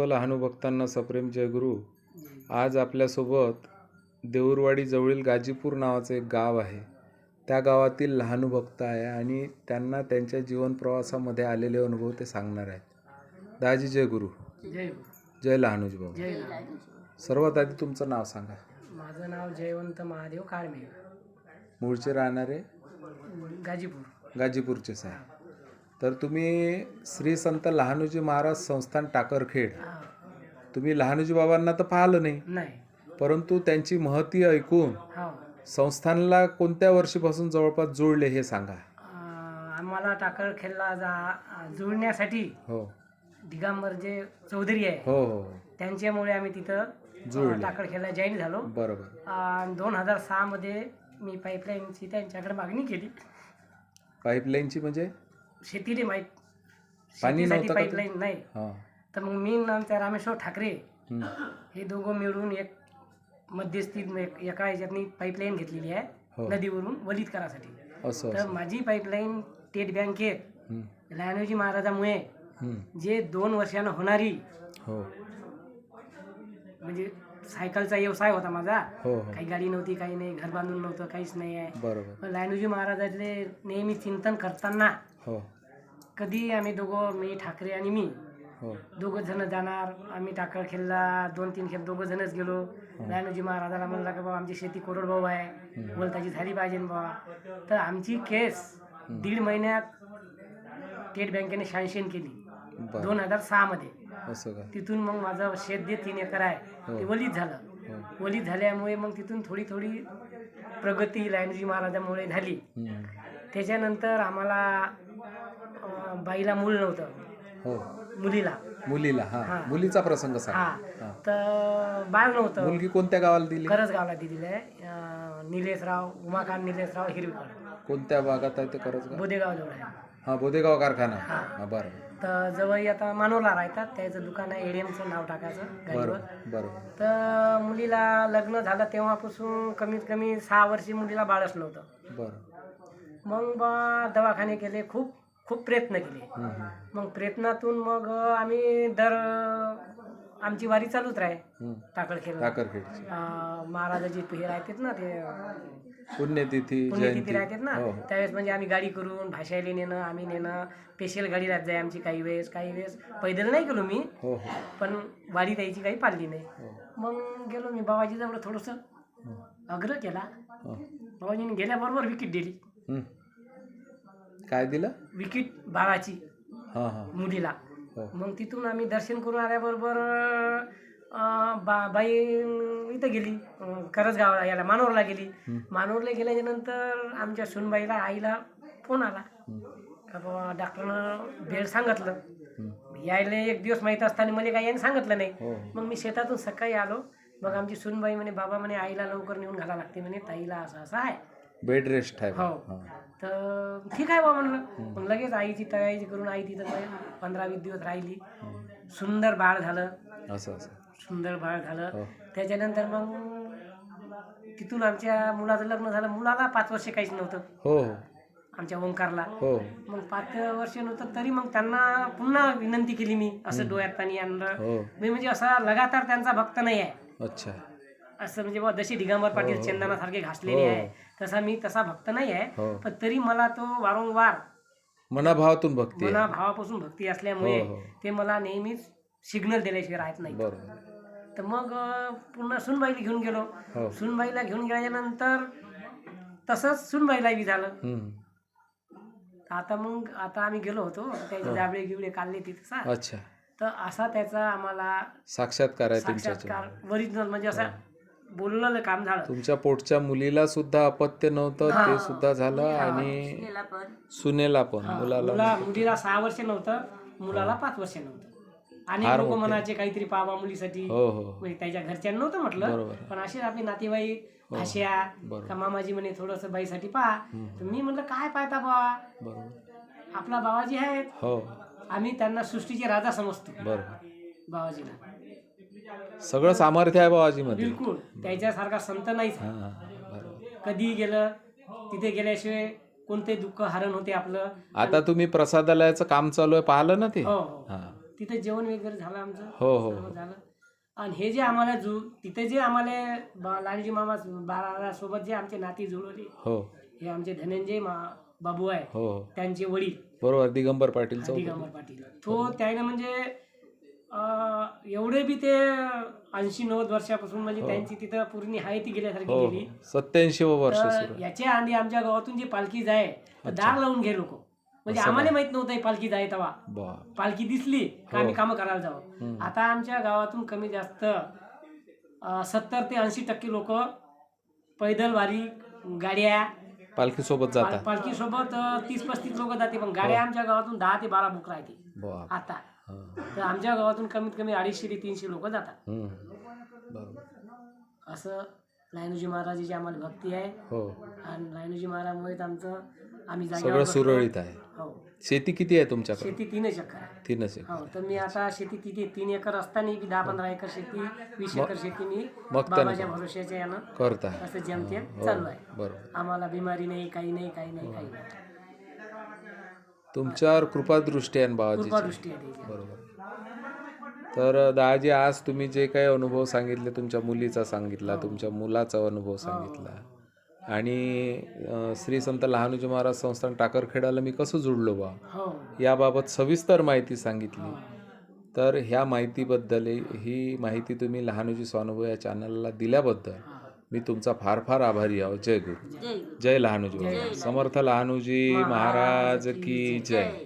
सर्व लहानू भक्तांना सप्रेम जयगुरु आज आपल्यासोबत देऊरवाडी जवळील गाजीपूर नावाचं एक गाव आहे. त्या गावातील लहानू भक्त आहे आणि त्यांना त्यांच्या जीवन प्रवासामध्ये आलेले अनुभव ते सांगणार आहेत. दाजी जय गुरु. जय लहानूजी भाऊ. सर्वात आधी तुमचं नाव सांगा. माझं नाव जयवंत महादेव काळमे मूळचे राहणारे? गाजीपूर. गाजीपूरचेच आहे. तर तुम्ही श्री संत लहानूजी महाराज संस्थान टाकरखेड. तुम्ही लहानूजी बाबांना तर पाहिलं नाही. नाही. परंतु त्यांची महती ऐकून हो. संस्थानला कोणत्या वर्षीपासून जवळपास जोडले हे सांगा. आम्हाला टाकळ खेळला जा जुळण्यासाठी हो. दिगंबर जे चौधरी आहे हो हो हो. त्यांच्यामुळे आम्ही तिथं जुळले. टाकळ खेळला जॉईन झालो. बरोबर. दोन हजार सहामध्ये मी पाईपलाईनची त्यांच्याकडे मागणी केली. पाईपलाईनची म्हणजे? शेतीले माहीत पाणी नव्हतं का पाईपलाईन नाही. हां. तर मग मी नंतर रामेश्वर ठाकरे हं. हे दोघं मिळून एक मध्यस्थी एक- एका ह्याच्यातनी पाईपलाईन घेतलेली आहे हो. नदीवरून वलित करासाठी. असं तर असं. माझी पाईपलाईन स्टेट बँकेत हं. लहानोजी महाराजामुळे. जे दोन वर्षानं होणारी हो. म्हणजे सायकलचा व्यवसाय होता माझा. हो हो. काही गाडी नव्हती काही नाही घर बांधून नव्हतं काहीच नाही आहे. बरोबर. पण लहानोजी महाराजाचे नेहमी चिंतन करताना हो. कधी आम्ही दोघं मी ठाकरे आणि मी हो. दोघं जण जाणार. आम्ही टाकळ खेळला दोन तीन खेप दोघं जणच गेलो. लहानोजी महाराजाला म्हणला की बाबा आमची शेती कोरडभाऊ आहे. बोलताची झाली पाहिजे बाबा. तर आमची केस दीड महिन्यात स्टेट बँकेने सँक्शन केली. दोन हजार सहामध्ये असं का? तिथून मग माझं शेत जे तीन एकर आहे ते वलीत झालं. हो. वलीत झाल्यामुळे मग तिथून थोडी थोडी प्रगती लहानोजी महाराजामुळे झाली. हं. त्याच्यानंतर आम्हाला बाईला मूल नव्हतं. हो. मुलीला. मुलीला हा. हा. मुलीचा प्रसंग सांगा. हा. हा. तर बाळ नव्हतं. मुलगी कोणत्या गावाला दिली? करजगावला दिलेलं आहे. निलेशराव उमाकांत निलेशराव हिरवीकर कोणत्या भागात आहे ते खरंच का? बोदेगाव जवळ आहे. हा बोदेगाव कारखाना. हा. हा बरं. तर जवळ आता मानोला राहतात. त्याचं दुकान आहे एडीएमचं नाव टाकायचं गाडीवर. बरोबर तर मुलीला लग्न झालं तेव्हापासून कमीत कमी सहा वर्षी मुलीला बाळच नव्हतं. बरं. मग बा दवाखाने केले. खूप खूप प्रयत्न केले. मग प्रयत्नातून मग आम्ही दर आमची वारी चालूच राहे. टाकळ खेळ टाकरखेडची महाराजाची हे राहतात ना ते पुण्यतिथी पुण्यतिथी जयंती. राहतात ना. हो हो. त्यावेळेस म्हणजे आम्ही गाडी करून भाषायला नेणं आम्ही नेणं. स्पेशल गाडी राहत जाय आमची काही वेळेस काही वेळेस. पैदल नाही गेलो मी हो हो. पण वाडी द्यायची काही पाळली नाही. हो. मग गेलो मी बाबाजी जवळ थोडंसं हो. आग्रह केला. हो. बाबाजीने गेल्याबरोबर विकेट दिली. काय दिलं? विकेट बाळाची हां हां. मुलीला. हो. मग तिथून आम्ही दर्शन करून आल्याबरोबर अं, बा बाई इथं गेली अं, करजगावला याला मानोरला गेली. हं. मानोरला गेल्याच्यानंतर आमच्या सुनबाईला आईला फोन आला. का बाबा डॉक्टरनं बेड सांगितलं. यायला एक दिवस माहीत असताना मला काही याने सांगितलं नाही. हो. मग मी शेतातून सकाळी आलो. मग आमची सुनबाई म्हणे बाबा म्हणे आईला लवकर नेऊन घाला लागते म्हणे ताईला असं असं आहे. बेड रेस्ट आहे. हो. तर ठीक आहे बा म्हणलं. मग लगेच आईची तयारी करून आई तिथं पंधरा वीस दिवस राहिली. सुंदर बाळ झालं. असं असं. सुंदर बाळ झालं. हो. त्याच्यानंतर मग तिथून आमच्या मुलाचं लग्न झालं. मुलाला पाच वर्ष काहीच नव्हतं. हो. हो आमच्या ओंकारला. हो. मग पाच वर्ष नव्हतं तरी मग त्यांना पुन्हा विनंती केली मी. असं डोळ्यात पाणी आणलं हो. मी म्हणजे असा लगातार त्यांचा भक्त नाही आहे. अच्छा. असं म्हणजे बुवा जशी दिगंबर पाटील चंदनासारखे घासलेले हो. आहे तसा मी तसा भक्त नाही आहे हो. पण तरी मला तो वारंवार मनाभावातून भक्ती आहे. मना भावापासून भक्ती असल्यामुळे हो, हो. ते मला नेहमीच सिग्नल दिल्याशिवाय राहत नाही बरोबर. तर मग अं, पुन्हा सुनबाईला घेऊन गेलो. हो. सुनबाईला घेऊन गेल्याच्यानंतर तसंच सुनबाईला बी झालं. हं. आता मग आता आम्ही गेलो होतो. हो. त्याचे जाबळे गिबळे काढले तिथे सा अच्छा. तर असा त्याचा आम्हाला साक्षात्कार आहे तुमच्या साक्षात्कार ओरिजिनल म्हणजे असं बोललेलं काम झालं. तुमच्या पोटच्या मुलीला सुद्धा अपत्य नव्हतं ते सुद्धा झालं आणि सुनेला पण. मुलाला मुला मुलीला सहा वर्ष नव्हतं मुलाला पाच वर्ष नव्हतं. आणि फार लोक मोठे. म्हणायचे काहीतरी पावा मुलीसाठी. हो हो म्हणजे त्याच्या घरच्यांना नव्हतं म्हटलं बरोबर. पण असे आपले नातेवाईक भाष्या बरोबर. का मामाजी म्हणे थोडस बाईसाठी पहा हम्म. तर मी म्हटलं काय पाहता बाबा बरोबर. आपला बाबाजी आहेत. हो. आम्ही त्यांना सृष्टीचे राजा समजतो. बरोबर. बाबाजीला सगळं सामर्थ्य आहे बाबाजी मध्ये बिलकुल. त्याच्यासारखा संत नाहीच हा बरोबर. कधी गेलं तिथे गेल्याशिवाय कोणते दुःख हरण होते आपलं? आता तुम्ही प्रसादालयाचं काम चालू आहे पाहिलं ना ते? हो हो. हा. तिथे जेवण वगैरे झालं आमचं. हो हो. सर्व झालं. आणि हे जे आम्हाला जु तिथे जे आम्हाला ब- लालजी मामा बाळा सोबत जे आमचे नाती जुळवले हो. हे आमचे धनंजय मा बाबू आहे. हो हो. त्यांचे वडील. बरोबर दिगंबर पाटील चौक दिगंबर पाटील. तो त्याने म्हणजे एवढे बी ते ऐंशी नव्वद वर्षापासून म्हणजे त्यांची तिथं पूर्ण ती गेल्यासारखी हो गेली. हो सत्याऐंशी वर्ष. याच्या आधी आमच्या गावातून जी पालखी जाय तर दार लावून घे लोक. म्हणजे आम्हाला माहीत नव्हतं ही पालखी जाय तेव्हा. पालखी दिसली का हो. आम्ही कामं करायला जाऊ. आता आमच्या गावातून कमी जास्त सत्तर ते ऐंशी टक्के लोक पैदल वारी गाड्या पालखी सोबत जाता पालखी सोबत तीस पस्तीस लोक जाते पण गाड्या आमच्या गावातून दहा ते बारा बुक राहते आता. हा. तर आमच्या गावातून कमीत कमी अडीचशे ते तीनशे लोक जातात. बरोबर. असं लायनूजी महाराजाची आम्हाला भक्ती आहे. हो. आणि लायनूजी महाराजमुळेच आमचं आम्ही सगळं बसलो. सुरळीत आहे. हो. शेती किती आहे तुमच्याकडे? शेती तीन एकर आहे. तीनच आहे हो तर मी आता शेती तिथे तीन एकर असताना बी दहा पंधरा एकर शेती वीस एकर शेती मी मग त्यानं बाबाच्या भरोश्याच्या यानं करता असं जेमतेम हो चालू आहे. बरोबर. आम्हाला बिमारी नाही काही नाही काही नाही काही नाही. तुमच्यावर कृपादृष्टी आहे ना बाबाजीची? कृपादृष्टी आहे त्याची. बरोबर. तर दादाजी आज तुम्ही जे काही अनुभव सांगितले तुमच्या मुलीचा सांगितला तुमच्या मुलाचा अनुभव सांगितला. आणि अं, श्री संत लहानूजी महाराज संस्थान टाकरखेडाला मी कसं जुडलो बा? हो. याबाबत सविस्तर माहिती सांगितली. तर ह्या माहितीबद्दल ही माहिती तुम्ही लहानूजी स्वानुभव या चॅनलला दिल्याबद्दल मी तुमचा फार फार आभारी आहो. जय गुरु. जय लहानूजी. समर्थ लहानूजी महाराज की जय.